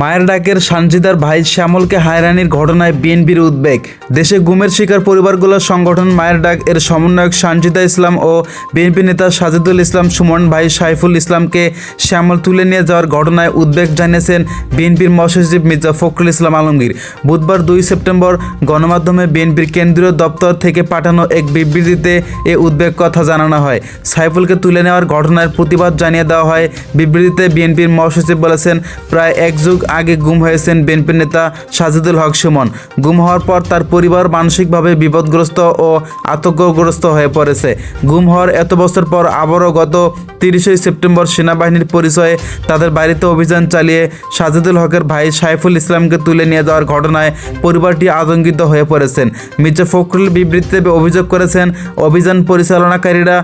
মায়ের ডাকের সানজিদার ভাই শ্যামলকে হায়রানির ঘটনায় বিএনপির উদ্বেগ। দেশে গুমের শিকার পরিবারগুলোর সংগঠন মায়ের ডাক এর সমন্বয়ক সানজিদা ইসলাম ও বিএনপি নেতা সাজিদুল ইসলাম সুমন ভাই সাইফুল ইসলামকে শ্যামল তুলে নিয়ে যাওয়ার ঘটনায় উদ্বেগ জানিয়েছেন বিএনপির মহাসচিব মির্জা ফখরুল ইসলাম আলমগীর। বুধবার দুই সেপ্টেম্বর গণমাধ্যমে বিএনপির কেন্দ্রীয় দপ্তর থেকে পাঠানো এক বিবৃতিতে এ উদ্বেগ কথা জানানো হয়। সাইফুলকে তুলে নেওয়ার ঘটনার প্রতিবাদ জানিয়ে দেওয়া হয়। বিবৃতিতে বিএনপির মহাসচিব বলেছেন, প্রায় এক যুগ আগে গুম হয়েছেন বিএনপি নেতা সাজিদুল হক সুমন। গুম হওয়ার পর তার পরিবার মানসিকভাবে বিপদগ্রস্ত ও আতঙ্কগ্রস্ত হয়ে পড়েছে। গুম হওয়ার এত বছর পর আবারও গত তিরিশে সেপ্টেম্বর সেনাবাহিনীর পরিচয়ে তাদের বাড়িতে অভিযান চালিয়ে সাজিদুল হকের ভাই সাইফুল ইসলামকে তুলে নিয়ে যাওয়ার ঘটনায় পরিবারটি আতঙ্কিত হয়ে পড়েছেন। মির্জা ফখরুল বিবৃতিতে অভিযোগ করেছেন, অভিযান পরিচালনাকারীরা